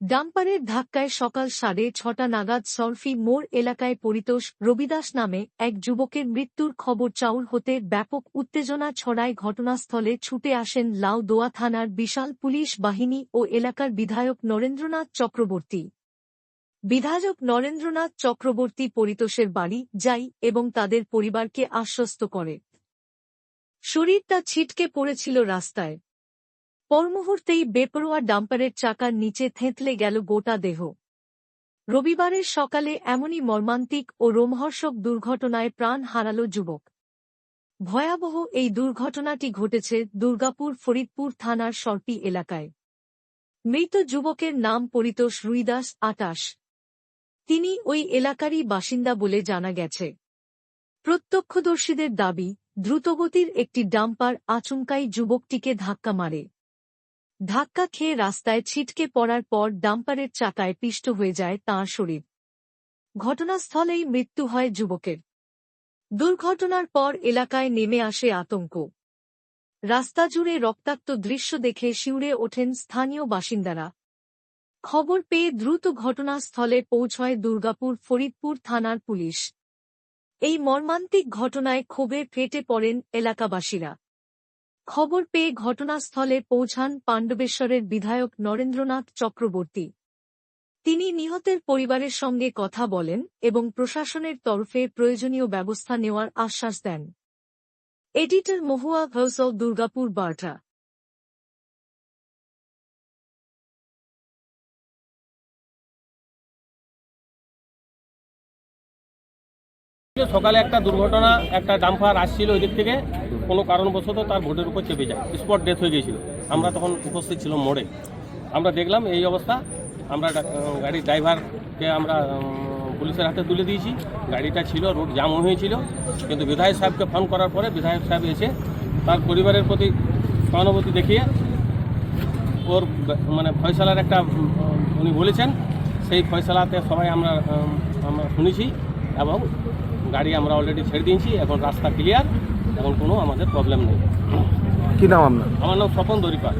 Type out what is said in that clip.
ডাম্পারের ধাক্কায় সকাল সাড়ে ছটা নাগাদ সরফি মোড় এলাকায় পরিতোষ রবিদাস নামে এক যুবকের মৃত্যুর খবর চাউর হতে ব্যাপক উত্তেজনা ছড়ায় ঘটনাস্থলে ছুটে আসেন লাউদোয়া থানার বিশাল পুলিশ বাহিনী ও এলাকার বিধায়ক নরেন্দ্রনাথ চক্রবর্তী। বিধায়ক নরেন্দ্রনাথ চক্রবর্তী পরিতোষের বাড়ি যাই এবং তাদের পরিবারকে আশ্বস্ত করে। শরীরটা ছিটকে পড়েছিল রাস্তায়। পরমুহূর্তেই বেপরোয়া ডাম্পারের চাকার নিচে থেঁতলে গেল গোটা দেহ। রবিবারের সকালে এমনই মর্মান্তিক ও রোমহর্ষক দুর্ঘটনায় প্রাণ হারাল যুবক। ভয়াবহ এই দুর্ঘটনাটি ঘটেছে দুর্গাপুর ফরিদপুর থানার সরপি এলাকায়। মৃত যুবকের নাম পরিতোষ রুইদাস আটাশ। তিনি ওই এলাকারই বাসিন্দা বলে জানা গেছে। প্রত্যক্ষদর্শীদের দাবি, দ্রুতগতির একটি ডাম্পার আচমকাই যুবকটিকে ধাক্কা মারে। ধাক্কা খেয়ে রাস্তায় ছিটকে পড়ার পর ডাম্পারের চাকায় পিষ্ট হয়ে যায় তাঁর শরীর। ঘটনাস্থলেই মৃত্যু হয় যুবকের। দুর্ঘটনার পর এলাকায় নেমে আসে আতঙ্ক। রাস্তা জুড়ে রক্তাক্ত দৃশ্য দেখে শিউরে ওঠেন স্থানীয় বাসিন্দারা। খবর পেয়ে দ্রুত ঘটনাস্থলে পৌঁছয় দুর্গাপুর ফরিদপুর থানার পুলিশ। এই মর্মান্তিক ঘটনায় ক্ষোভে ফেটে পড়েন এলাকাবাসীরা। খবর পেয়ে ঘটনাস্থলে পৌঁছান পাণ্ডবেশ্বরের বিধায়ক নরেন্দ্রনাথ চক্রবর্তী। তিনি নিহতের পরিবারের সঙ্গে কথা বলেন এবং প্রশাসনের তরফে প্রয়োজনীয় ব্যবস্থা নেওয়ার আশ্বাস দেন। এডিটর মহুয়া ভৌসল দুর্গাপুর বার্তা। সকালে একটা দুর্ঘটনা, একটা ডাম্পার আসছিল ওই দিক থেকে। কোনো কারণবশত তার ভোটের উপর চেপে যায়। স্পট ডেথ হয়ে গিয়েছিল। আমরা তখন উপস্থিত ছিল মোড়ে। আমরা দেখলাম এই অবস্থা। আমরা গাড়ির ড্রাইভারকে আমরা পুলিশের হাতে তুলে দিয়েছি। গাড়িটা ছিল, রোড জাম হয়েছিল। কিন্তু বিধায়ক সাহেবকে ফোন করার পরে বিধায়ক সাহেব এসে তার পরিবারের প্রতি সহানুভূতি দেখিয়ে ওর মানে ফয়সালার একটা উনি বলেছেন, সেই ফয়সালাতে সবাই আমরা আমরা শুনেছি এবং গাড়ি আমরা অলরেডি ছেড়ে দিয়েছি এখন রাস্তা ক্লিয়ার এখন কোনো আমাদের প্রবলেম নেই। কি নাম আপনার? আমার নাম স্বপন দরিপাল।